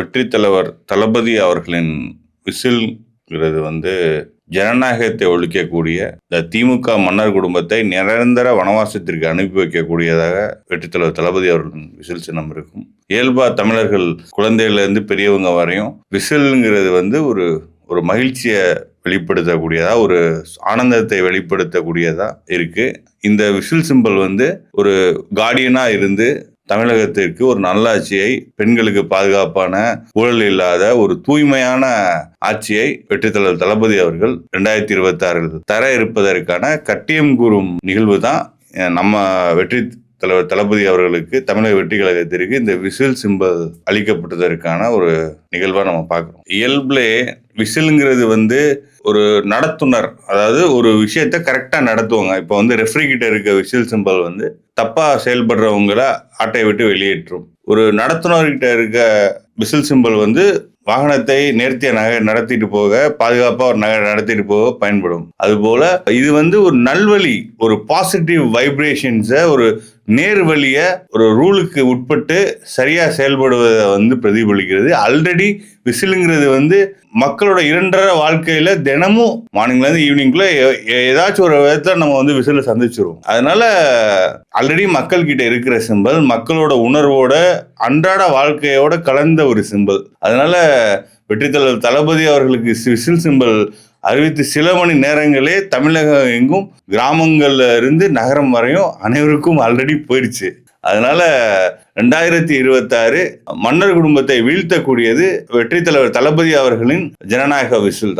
வெற்றி தலைவர் தளபதி அவர்களின் விசில்ங்கிறது வந்து ஜனநாயகத்தை ஒழிக்கக்கூடிய இந்த திமுக மன்னர் குடும்பத்தை நிரந்தர வனவாசத்திற்கு அனுப்பி வைக்கக்கூடியதாக வெற்றித் தலைவர் தளபதி அவர்களின் விசில் சின்னம் இருக்கும். இயல்பா தமிழர்கள் குழந்தையிலேருந்து பெரியவங்க வரையும் விசில்ங்கிறது வந்து ஒரு ஒரு மகிழ்ச்சியை வெளிப்படுத்தக்கூடியதா ஒரு ஆனந்தத்தை வெளிப்படுத்தக்கூடியதா இருக்கு. இந்த விசில் சிம்பல் வந்து ஒரு கார்டியனா இருந்து தமிழகத்திற்கு ஒரு நல்லாட்சியை பெண்களுக்கு பாதுகாப்பான ஊழல் இல்லாத ஒரு தூய்மையான ஆட்சியை வெற்றித்தலைவர் தளபதி அவர்கள் ரெண்டாயிரத்தி இருபத்தி ஆறில் தர இருப்பதற்கான கட்டியம் கூறும் நிகழ்வு தான் நம்ம வெற்றி தலைவர் தளபதி அவர்களுக்கு தமிழக வெற்றி கழகத்திற்கு இந்த விசில் சிம்பல் அளிக்கப்பட்டதற்கான ஒரு நிகழ்வா நம்ம பார்க்குறோம். இயல்புலே விசிலுங்கிறது வந்து ஒரு நடத்துனர் அதாவது ஒரு விஷயத்த கரெக்டாக நடத்துவாங்க. இப்போ வந்து ரெஃப்ரி கிட்ட இருக்க விசில் சிம்பல் வந்து தப்பாக செயல்படுறவங்கள ஆட்டை விட்டு வெளியேற்றும். ஒரு நடத்துனர்கிட்ட இருக்க விசில் சிம்பல் வந்து வாகனத்தை நேர்த்திய நகை நடத்திட்டு போக பாதுகாப்பா ஒரு நகை நடத்திட்டு போக பயன்படும். அதுபோல இது வந்து ஒரு நல்வழி ஒரு பாசிட்டிவ் வைப்ரேஷன்ஸை ஒரு நேர் வழியை ஒரு ரூலுக்கு உட்பட்டு சரியா செயல்படுவதை வந்து பிரதிபலிக்கிறது. ஆல்ரெடி விசிலுங்கிறது வந்து மக்களோட இரண்டரை வாழ்க்கையில தினமும் மார்னிங்லேருந்து ஈவினிங்குள்ள ஏதாச்சும் ஒரு விதத்தில் நம்ம வந்து விசிலை சந்திச்சிருவோம். அதனால ஆல்ரெடி மக்கள் கிட்ட இருக்கிற சிம்பல் மக்களோட உணர்வோட அன்றாட வாழ்க்கையோட கலந்த ஒரு சிம்பல் அதனால வெற்றித்தலைவர் தளபதி அவர்களுக்கு விசில் சிம்பல் அறிவித்து சில மணி நேரங்களே தமிழகம் எங்கும் கிராமங்கள்ல இருந்து நகரம் வரையும் அனைவருக்கும் ஆல்ரெடி போயிடுச்சு. அதனால ரெண்டாயிரத்தி இருபத்தாறு மன்னர் குடும்பத்தை வீழ்த்தக்கூடியது வெற்றி தலைவர் தளபதி அவர்களின் ஜனநாயக விசில் தான்.